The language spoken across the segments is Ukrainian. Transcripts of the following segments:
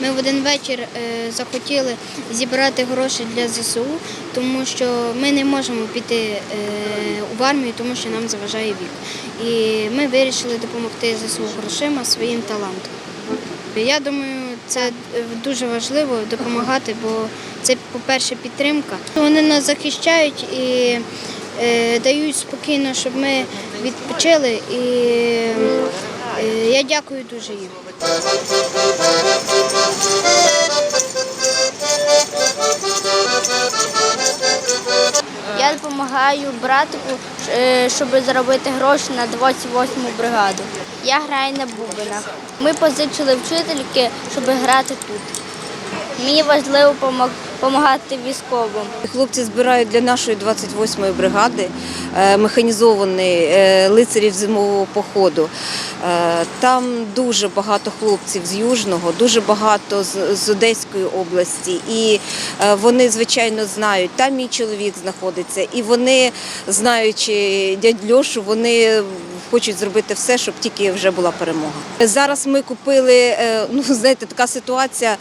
Ми в один вечір е, захотіли зібрати гроші для ЗСУ, тому що ми не можемо піти е, в армію, тому що нам заважає вік. І ми вирішили допомогти ЗСУ грошима своїм талантом. Я думаю, це е, дуже важливо допомагати, бо це, по-перше, підтримка. Вони нас захищають і е, дають спокійно, щоб ми відпочили. І е, я дякую дуже їм. Я допомагаю братику, щоб заробити гроші на 28-му бригаду. Я граю на бубенах. Ми позичили вчительки, щоб грати тут. Мені важливо допомагати військовим. Хлопці збирають для нашої 28-ї бригади е, механізований е, лицарів зимового походу. Е, Там дуже багато хлопців з Южного, дуже багато з, Одеської області. І вони, звичайно, знають, там мій чоловік знаходиться, і вони, знаючи дядь Льошу, вони хочуть зробити все, щоб тільки вже була перемога. Зараз ми купили, е, ну знаєте, така ситуація. е,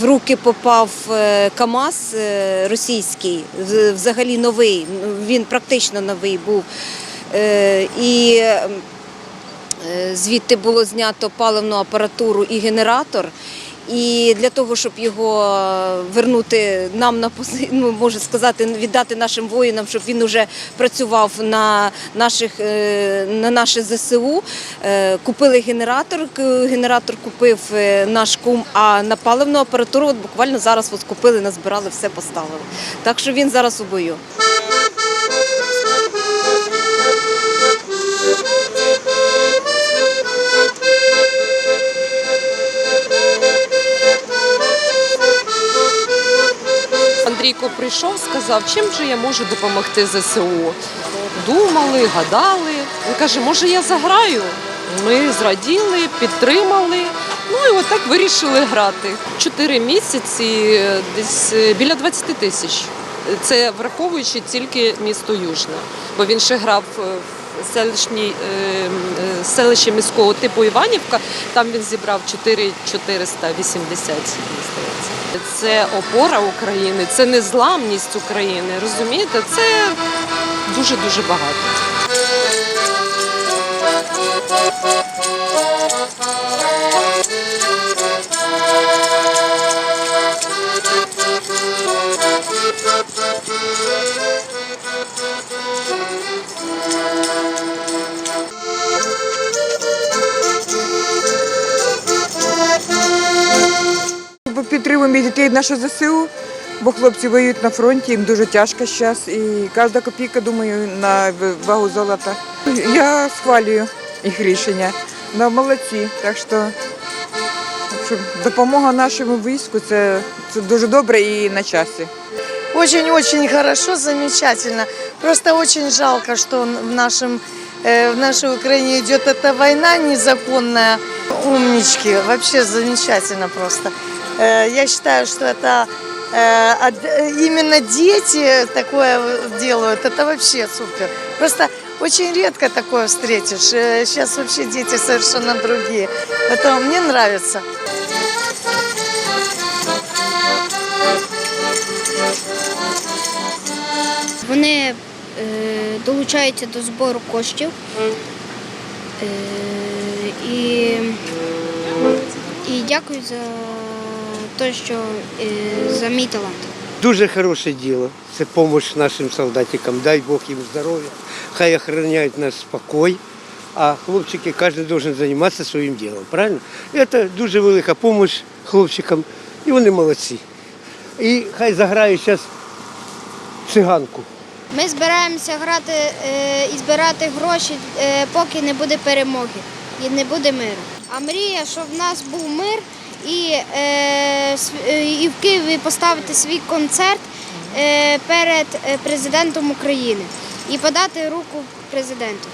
В руки попав е, КАМАЗ російський, взагалі новий. Він практично новий був. І е, звідти було знято паливну апаратуру і генератор. І для того, щоб його вернути нам на пози... ну, можу сказати, віддати нашим воїнам, щоб він уже працював на наших е, на наше ЗСУ. е, Купили генератор. Генератор купив е, наш кум. А на паливну апаратуру от буквально зараз от купили, назбирали, все поставили. Так що він зараз у бою. Андрійко прийшов, сказав, чим же я можу допомогти ЗСУ. Думали, гадали. Він каже, може я заграю? Ми зраділи, підтримали. Ну і отак вирішили грати. Чотири місяці, десь е, біля 20 тисяч. Це враховуючи тільки місто Южне, бо він ще грав е, в селищній е, е, міського типу Іванівка. Там він зібрав 4 480, мені здається. Це опора України, це незламність України. Розумієте, це дуже дуже багато. Бо Підтримуємо дітей нашого ЗСУ, бо хлопці воюють на фронті, їм дуже тяжко зараз. І кожна копійка, думаю, на вагу золота. Я схвалюю їх рішення. Ну, молодці. Так що, допомога нашому війську це, це дуже добре і на часі. Очень-очень хорошо, замечательно. Просто очень жалко, что в, нашем, э, в нашей Украине идет эта война незаконная. Умнички, вообще замечательно просто. Э, я считаю, что это э, от- э, именно дети такое делают, это вообще супер. Просто очень редко такое встретишь. Э, Сейчас вообще дети совершенно другие. Поэтому мне нравится. Вони е, долучаються до збору коштів е, і, і дякую за Те, що е, за мій талант. Дуже хороше діло. Це допомога нашим солдатикам. Дай Бог їм здоров'я. Хай охороняють наш спокій. А хлопчики, кожен має займатися своїм ділом. Правильно? Це дуже велика допомога хлопчикам. І вони молодці. І хай заграють зараз циганку. Ми збираємося грати е, і збирати гроші, е, поки не буде перемоги і не буде миру. А мрія, щоб в нас був мир і е, е, і в Києві поставити свій концерт е, перед президентом України і подати руку президенту.